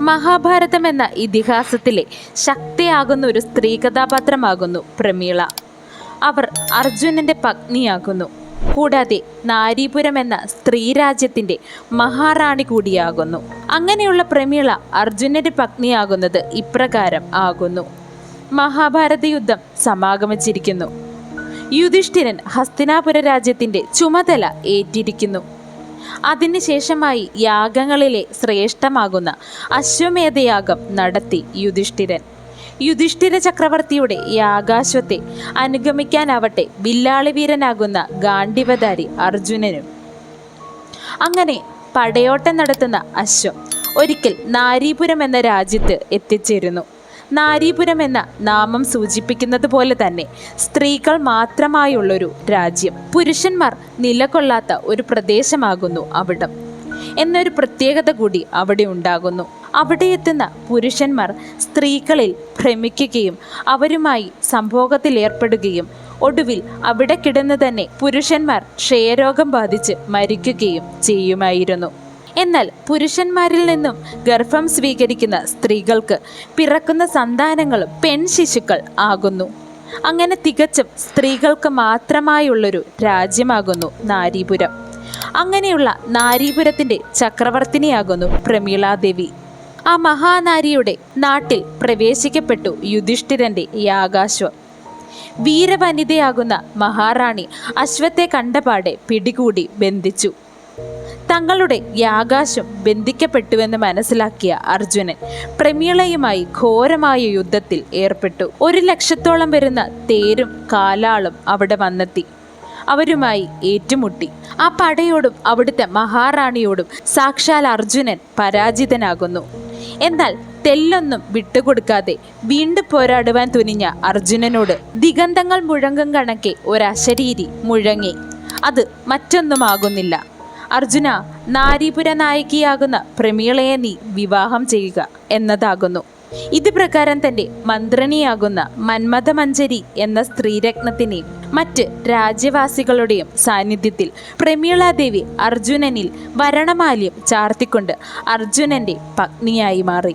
മഹാഭാരതം എന്ന ഇതിഹാസത്തിലെ ശക്തിയാകുന്ന ഒരു സ്ത്രീ കഥാപാത്രമാകുന്നു പ്രമീള. അവർ അർജുനന്റെ പത്നിയാകുന്നു. കൂടാതെ നാരീപുരം എന്ന സ്ത്രീ രാജ്യത്തിന്റെ മഹാറാണി കൂടിയാകുന്നു. അങ്ങനെയുള്ള പ്രമീള അർജുനന്റെ പത്നിയാകുന്നത് ഇപ്രകാരം ആകുന്നു. മഹാഭാരത യുദ്ധം സമാഗമിച്ചിരിക്കുന്നു. യുധിഷ്ഠിരൻ ഹസ്തിനാപുര രാജ്യത്തിന്റെ ചുമതല ഏറ്റിരിക്കുന്നു. അതിനുശേഷമായി യാഗങ്ങളിലെ ശ്രേഷ്ഠമാകുന്ന അശ്വമേധയാഗം നടത്തി യുധിഷ്ഠിരൻ. യുധിഷ്ഠിര ചക്രവർത്തിയുടെ യാഗാശ്വത്തെ അനുഗമിക്കാനാവട്ടെ വില്ലാളി വീരനാകുന്ന ഗാണ്ഡിവധാരി അർജുനനും. അങ്ങനെ പടയോട്ടം നടത്തുന്ന അശ്വം ഒരിക്കൽ നാരീപുരം എന്ന രാജ്യത്ത് എത്തിച്ചേരുന്നു. നാരീപുരം എന്ന നാമം സൂചിപ്പിക്കുന്നത് പോലെ തന്നെ സ്ത്രീകൾ മാത്രമായുള്ളൊരു രാജ്യം. പുരുഷന്മാർ നിലകൊള്ളാത്ത ഒരു പ്രദേശമാകുന്നു അവിടം. എന്നൊരു പ്രത്യേകത കൂടി അവിടെ ഉണ്ടാകുന്നു. അവിടെ എത്തുന്ന പുരുഷന്മാർ സ്ത്രീകളിൽ ഭ്രമിക്കുകയും അവരുമായി സംഭോഗത്തിൽ ഏർപ്പെടുകയും ഒടുവിൽ അവിടെ കിടന്ന് തന്നെ പുരുഷന്മാർ ക്ഷയരോഗം ബാധിച്ച് മരിക്കുകയും ചെയ്യുമായിരുന്നു. എന്നാൽ പുരുഷന്മാരിൽ നിന്നും ഗർഭം സ്വീകരിക്കുന്ന സ്ത്രീകൾക്ക് പിറക്കുന്ന സന്താനങ്ങളും പെൺശിശുക്കൾ ആകുന്നു. അങ്ങനെ തികച്ചും സ്ത്രീകൾക്ക് മാത്രമായുള്ളൊരു രാജ്യമാകുന്നു നാരീപുരം. അങ്ങനെയുള്ള നാരീപുരത്തിന്റെ ചക്രവർത്തിനിയാകുന്നു പ്രമീളാദേവി. ആ മഹാനാരിയുടെ നാട്ടിൽ പ്രവേശിക്കപ്പെട്ടു യുധിഷ്ഠിരന്റെ യാഗാശ്വം വീരവനിതയാകുന്ന മഹാറാണി അശ്വത്തെ കണ്ടപാടെ പിടികൂടി ബന്ധിച്ചു. തങ്ങളുടെ യാകാശം ബന്ധിക്കപ്പെട്ടുവെന്ന് മനസ്സിലാക്കിയ അർജുനൻ പ്രമീളയുമായി ഘോരമായ യുദ്ധത്തിൽ ഏർപ്പെട്ടു. ഒരു ലക്ഷത്തോളം വരുന്ന തേരും കാലാളും അവിടെ വന്നെത്തി. അവരുമായി ഏറ്റുമുട്ടി. ആ പടയോടും അവിടുത്തെ മഹാറാണിയോടും സാക്ഷാൽ അർജുനൻ പരാജിതനാകുന്നു. എന്നാൽ തെല്ലൊന്നും വിട്ടുകൊടുക്കാതെ വീണ്ടും പോരാടുവാൻ തുനിഞ്ഞ അർജുനനോട് ദിഗന്ധങ്ങൾ മുഴങ്ങും കണക്കെ ഒരശരീരി മുഴങ്ങി. അത് മറ്റൊന്നുമാകുന്നില്ല അർജുന നാരീപുര നായികയാകുന്ന പ്രമീളയെ നീ വിവാഹം ചെയ്യുക എന്നതാകുന്നു. ഇത് പ്രകാരം തന്റെ മന്ത്രിണിയാകുന്ന മന്മഥമഞ്ജരി എന്ന സ്ത്രീരത്നത്തിനെയും മറ്റ് രാജ്യവാസികളുടെയും സാന്നിധ്യത്തിൽ പ്രമീളാദേവി അർജുനനിൽ വരണമാല്യം ചാർത്തിക്കൊണ്ട് അർജുനന്റെ പത്നിയായി മാറി.